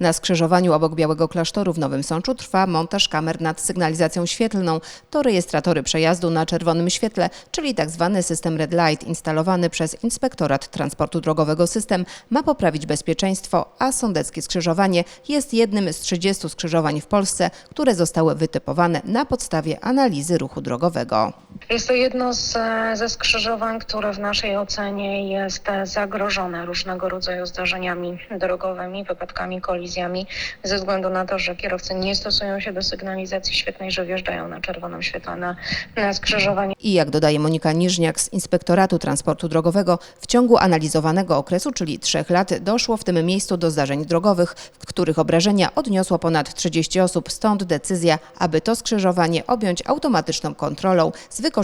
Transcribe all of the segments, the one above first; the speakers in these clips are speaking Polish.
Na skrzyżowaniu obok Białego Klasztoru w Nowym Sączu trwa montaż kamer nad sygnalizacją świetlną. To rejestratory przejazdu na czerwonym świetle, czyli tzw. system Red Light instalowany przez Inspektorat Transportu Drogowego System ma poprawić bezpieczeństwo, a sądeckie skrzyżowanie jest jednym z 30 skrzyżowań w Polsce, które zostały wytypowane na podstawie analizy ruchu drogowego. Jest to jedno z, e, ze skrzyżowań, które w naszej ocenie jest e, zagrożone różnego rodzaju zdarzeniami drogowymi, wypadkami, kolizjami, ze względu na to, że kierowcy nie stosują się do sygnalizacji świetnej, że wjeżdżają na czerwonym świetle na, na skrzyżowanie. I jak dodaje Monika Niżniak z Inspektoratu Transportu Drogowego, w ciągu analizowanego okresu, czyli trzech lat, doszło w tym miejscu do zdarzeń drogowych, w których obrażenia odniosło ponad 30 osób, stąd decyzja, aby to skrzyżowanie objąć automatyczną kontrolą z wykorzystaniem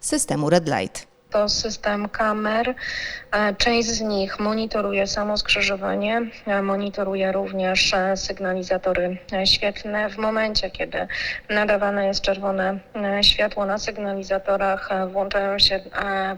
systemu Red Light. To system kamer. E, Część z nich monitoruje samo skrzyżowanie, e, monitoruje również e, sygnalizatory świetlne. W momencie, kiedy nadawane jest czerwone światło na sygnalizatorach, włączają się,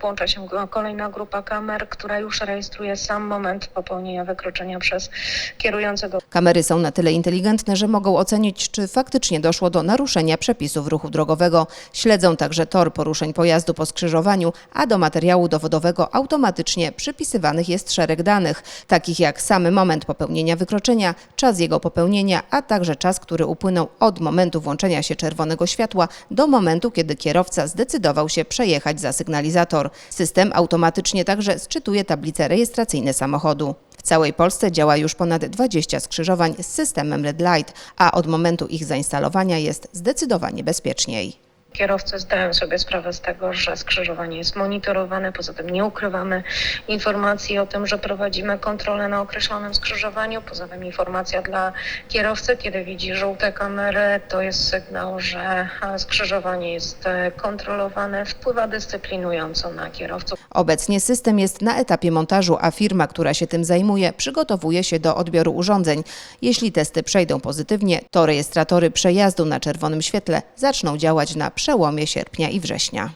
włącza się kolejna grupa kamer, która już rejestruje sam moment popełnienia wykroczenia przez kierującego Kamery są na tyle inteligentne, że mogą ocenić, czy faktycznie doszło do naruszenia przepisów ruchu drogowego. Śledzą także tor poruszeń pojazdu po skrzyżowaniu, a do materiału dowodowego automatycznie przypisywanych jest szereg danych, takich jak samy moment popełnienia wykroczenia, czas jego popełnienia, a także czas, który upłynął od momentu włączenia się czerwonego światła do momentu, kiedy kierowca zdecydował się przejechać za sygnalizator. System automatycznie także sczytuje tablice rejestracyjne samochodu. W całej Polsce działa już ponad 20 skrzyżowań z systemem Red Light, a od momentu ich zainstalowania jest zdecydowanie bezpieczniej. Kierowcy zdają sobie sprawę z tego, że skrzyżowanie jest monitorowane. Poza tym nie ukrywamy informacji o tym, że prowadzimy kontrolę na określonym skrzyżowaniu. Poza tym informacja dla kierowcy, kiedy widzi żółte kamery, to jest sygnał, że e, skrzyżowanie jest e, kontrolowane, wpływa dyscyplinująco na kierowców. Obecnie system jest na etapie montażu, a firma, która się tym zajmuje, przygotowuje się do odbioru urządzeń. Jeśli testy przejdą pozytywnie, to rejestratory przejazdu na czerwonym świetle zaczną działać na przełomie sierpnia i września.